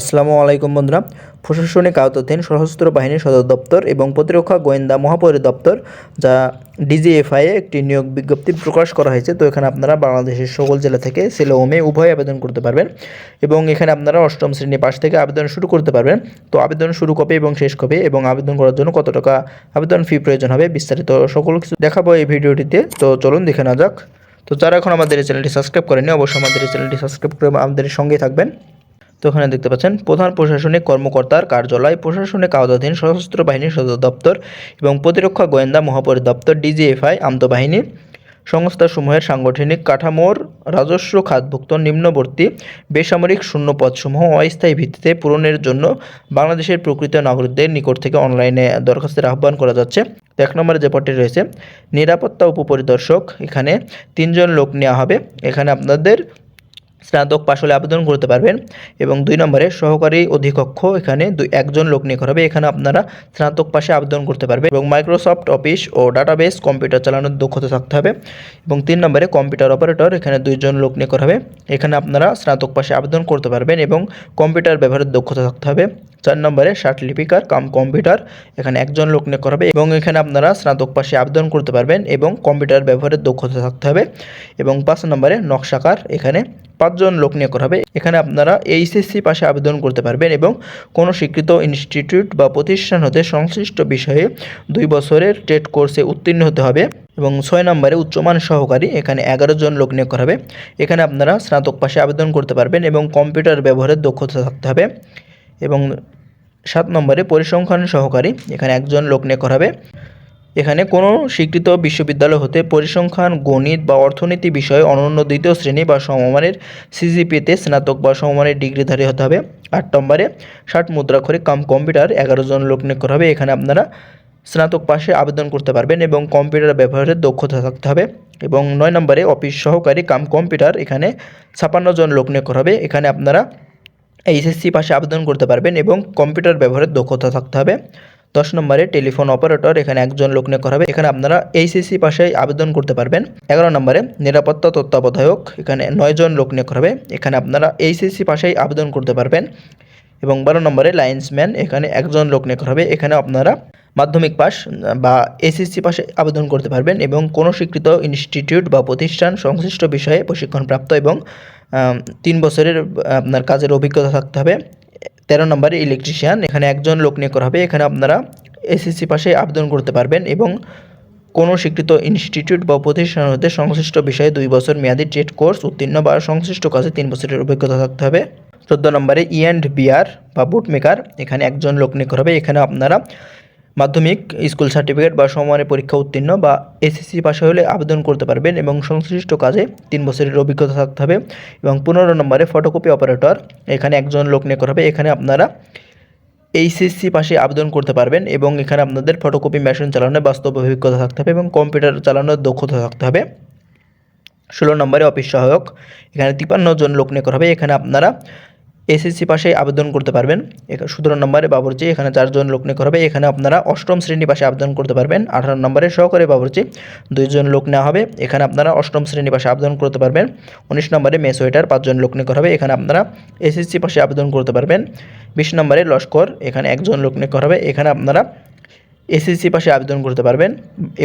আসসালামু আলাইকুম বন্ধুরা। প্রশাসনিক আওতাধীন সশস্ত্র বাহিনী সদর দপ্তর এবং প্রতিরক্ষা গোয়েন্দা মহাপরিদপ্তর, যা ডিজিএফআই এ একটি নিয়োগ বিজ্ঞপ্তি প্রকাশ করা হয়েছে। তো এখানে আপনারা বাংলাদেশের সকল জেলা থেকে ছেলে ও মেয়ে উভয় আবেদন করতে পারবেন এবং এখানে আপনারা অষ্টম শ্রেণি পাশ থেকে আবেদন শুরু করতে পারবেন। তো আবেদন শুরু কবে এবং শেষ কবে এবং আবেদন করার জন্য কত টাকা আবেদন ফি প্রয়োজন হবে বিস্তারিত সকল কিছু দেখাবো এই ভিডিওটিতে। তো চলুন দেখে না যাক। তো যারা এখন আমাদের চ্যানেলটি সাবস্ক্রাইব করেনি অবশ্যই আমাদের চ্যানেলটি সাবস্ক্রাইব করে আমাদের সঙ্গে থাকবেন। তো এখানে দেখতে পাচ্ছেন, প্রধান প্রশাসনিক কর্মকর্তার কার্যালয়, প্রশাসনিক আওতাধীন সশস্ত্র বাহিনীর সদর দপ্তর এবং প্রতিরক্ষা গোয়েন্দা মহাপরিদপ্তর, ডিজিএফআই আন্তঃবাহিনী সংস্থাসমূহের সাংগঠনিক কাঠামোর রাজস্ব খাতভুক্ত নিম্নবর্তী বেসামরিক শূন্য পদসমূহ অস্থায়ী ভিত্তিতে পূরণের জন্য বাংলাদেশের প্রকৃত নাগরিকদের নিকট থেকে অনলাইনে দরখাস্তের আহ্বান করা যাচ্ছে। তো এক নম্বরে যে পদটি রয়েছে, নিরাপত্তা উপপরিদর্শক, এখানে তিনজন লোক নেওয়া হবে। এখানে আপনাদের স্নাতক পাশ হলে আবেদন করতে পারবেন এবং দুই নম্বরে সহকারী অধিকক্ষ এখানে দুই একজন লোক নিয়োগ হবে। এখানে আপনারা স্নাতক পাশে আবেদন করতে পারবেন এবং মাইক্রোসফট অফিস ও ডাটাবেস কম্পিউটার চালানোর দক্ষতা থাকতে হবে এবং তিন নম্বরে কম্পিউটার অপারেটর এখানে দুইজন লোক নিয়োগ হবে। এখানে আপনারা স্নাতক পাশে আবেদন করতে পারবেন এবং কম্পিউটার ব্যবহারের দক্ষতা থাকতে হবে। চার নম্বরে ষাট লিপিকার কাম কম্পিউটার এখানে একজন লোক নিয়োগ হবে এবং এখানে আপনারা স্নাতক পাশে আবেদন করতে পারবেন এবং কম্পিউটার ব্যবহারের দক্ষতা থাকতে হবে এবং পাঁচ নম্বরে নকশাকার, এখানে পাঁচজন লোক নিয়োগ করা হবে। এখানে আপনারা এইচএসসি পাশে আবেদন করতে পারবেন এবং কোনো স্বীকৃত ইনস্টিটিউট বা প্রতিষ্ঠান হতে সংশ্লিষ্ট বিষয়ে দুই বছরের টেট কোর্সে উত্তীর্ণ হতে হবে এবং ছয় নম্বরে উচ্চমান সহকারী এখানে এগারো জন লোক নিয়োগ করা হবে। এখানে আপনারা স্নাতক পাশে আবেদন করতে পারবেন এবং কম্পিউটার ব্যবহারের দক্ষতা থাকতে হবে এবং সাত নম্বরে পরিসংখ্যান সহকারী এখানে একজন লোক নিয়োগ করা হবে। এখানে কোনো স্বীকৃত বিশ্ববিদ্যালয় হতে পরিসংখ্যান, গণিত বা অর্থনীতি বিষয়ে অনন্য দ্বিতীয় শ্রেণি বা সমমানের সিজিপিতে স্নাতক বা সমমানের ডিগ্রিধারী হতে হবে। আট নম্বরে, ষাট মুদ্রাক্ষরিক কাম কম্পিউটার এগারো জন লোক নিয়োগ করা হবে। এখানে আপনারা স্নাতক পাশে আবেদন করতে পারবেন এবং কম্পিউটার ব্যবহারের দক্ষতা থাকতে হবে। এবং নয় নম্বরে, অফিস সহকারী কাম কম্পিউটার এখানে ছাপান্ন জন লোক নিয়োগ করা হবে। এখানে আপনারা এইচএসসি পাশে আবেদন করতে পারবেন এবং কম্পিউটার ব্যবহারের দক্ষতা থাকতে হবে। দশ নম্বরে টেলিফোন অপারেটর, এখানে একজন লোক নিয়োগ করা হবে। এখানে আপনারা এইচএসসি পাশে আবেদন করতে পারবেন। এগারো নম্বরে নিরাপত্তা তত্ত্বাবধায়ক, এখানে নয়জন লোক নিয়োগ করা হবে। এখানে আপনারা এইচএসসি পাশেই আবেদন করতে পারবেন। এবং বারো নম্বরে লাইন্সম্যান, এখানে একজন লোক নিয়োগ করা হবে। এখানে আপনারা মাধ্যমিক পাস বা এসএসসি পাশে আবেদন করতে পারবেন এবং কোনো স্বীকৃত ইনস্টিটিউট বা প্রতিষ্ঠান সংশ্লিষ্ট বিষয়ে প্রশিক্ষণপ্রাপ্ত এবং তিন বছরের, আপনার কাজের অভিজ্ঞতা থাকতে হবে। তেরো নম্বরে ইলেকট্রিশিয়ান এখানে একজন লোক নিয়োগ করা হবে। এখানে আপনারা এসএসসি পাশে আবেদন করতে পারবেন এবং কোনো স্বীকৃত ইনস্টিটিউট বা প্রতিষ্ঠান হতে সংশ্লিষ্ট বিষয়ে দুই বছর মেয়াদি টেট কোর্স উত্তীর্ণ বা সংশ্লিষ্ট কাজে তিন বছরের অভিজ্ঞতা থাকতে হবে। চোদ্দ নম্বরে ই অ্যান্ড বিআর বা বুট মেকার এখানে একজন লোক নিয়োগ করা হবে। এখানে আপনারা মাধ্যমিক স্কুল সার্টিফিকেট বা সমমানের পরীক্ষা উত্তীর্ণ বা এসএসসি পাশে হলে আবেদন করতে পারবেন এবং সংশ্লিষ্ট কাজে তিন বছরের অভিজ্ঞতা থাকতে হবে এবং পনেরো নম্বরে ফটোকপি অপারেটর। এখানে একজন লোক নিয়োগ করা হবে। এখানে আপনারা এইচএসসি পাশে আবেদন করতে পারবেন এবং এখানে আপনাদের ফটোকপি মেশিন চালানোর বাস্তব অভিজ্ঞতা থাকতে হবে এবং কম্পিউটার চালানোর দক্ষতা থাকতে হবে। ষোলো নম্বরে অফিস সহায়ক। এখানে তিপ্পান্ন জন লোক নিয়োগ করা হবে। এখানে আপনারা এসএসসি পাশে আবেদন করতে পারবেন। সতেরো নম্বরে বাবুর্চি, এখানে চারজন লোক নিয়োগ হবে। এখানে আপনারা অষ্টম শ্রেণি পাশে আবেদন করতে পারবেন। আঠারো নম্বরে সহকারী বাবুর্চি, দুইজন লোক নেওয়া হবে। এখানে আপনারা অষ্টম শ্রেণি পাশে আবেদন করতে পারবেন। উনিশ নম্বরে মেস ওয়েটার পাঁচজন লোক নিয়োগ হবে। এখানে আপনারা এসএসসি পাশে আবেদন করতে পারবেন। বিশ নম্বরে লস্কর, এখানে একজন লোক নিয়োগ হবে। এখানে আপনারা এসএসসি পাশে আবেদন করতে পারবেন।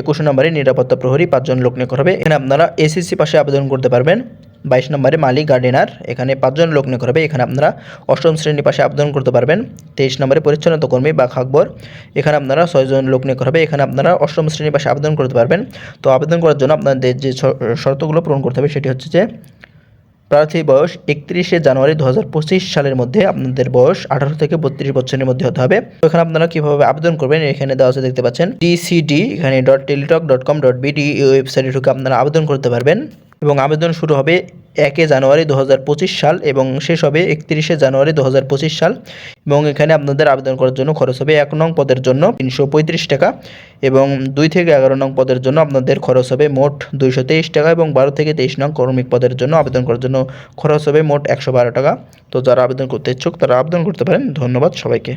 একুশ নম্বরে নিরাপত্তা প্রহরী, পাঁচজন লোক নিয়োগ হবে। এখানে আপনারা এসএসসি পাশে আবেদন করতে পারবেন। বাইশ নম্বরে মালিক গার্ডেনার এখানে পাঁচজন লোক নিয়োগ করা হবে। এখানে আপনারা অষ্টম শ্রেণি পাশে আবেদন করতে পারবেন। তেইশ নম্বরে পরিচ্ছন্নতা কর্মী বা খাকবর। এখানে আপনারা ছয়জন লোক নিয়োগ করা হবে। এখানে আপনারা অষ্টম শ্রেণি পাশে আবেদন করতে পারবেন। তো আবেদন করার জন্য আপনাদের যে শর্তগুলো পূরণ করতে হবে সেটি হচ্ছে যে, প্রার্থী বয়স একত্রিশে জানুয়ারি দু হাজার পঁচিশ সালের মধ্যে আপনাদের বয়স আঠারো থেকে বত্রিশ বছরের মধ্যে হতে হবে। তো এখানে আপনারা কীভাবে আবেদন করবেন এখানে দেওয়া আছে দেখতে পাচ্ছেন। ডিসিডি এখানে dot Teletalk dot com dot BD ওয়েবসাইটে ঢুকে আপনারা আবেদন করতে পারবেন। এবং আবেদন শুরু হবে একে জানুয়ারি দু হাজার পঁচিশ সাল এবং শেষ হবে একত্রিশে জানুয়ারি দু হাজার পঁচিশ সাল এবং এখানে আপনাদের আবেদন করার জন্য খরচ হবে এক নং পদের জন্য তিনশো পঁয়ত্রিশ টাকা এবং দুই থেকে এগারো নং পদের জন্য আপনাদের খরচ হবে মোট দুইশো তেইশ টাকা এবং বারো থেকে তেইশ নং কর্মিক পদের জন্য আবেদন করার জন্য খরচ হবে মোট একশো বারো টাকা। তো যারা আবেদন করতে ইচ্ছুক তারা আবেদন করতে পারেন। ধন্যবাদ সবাইকে।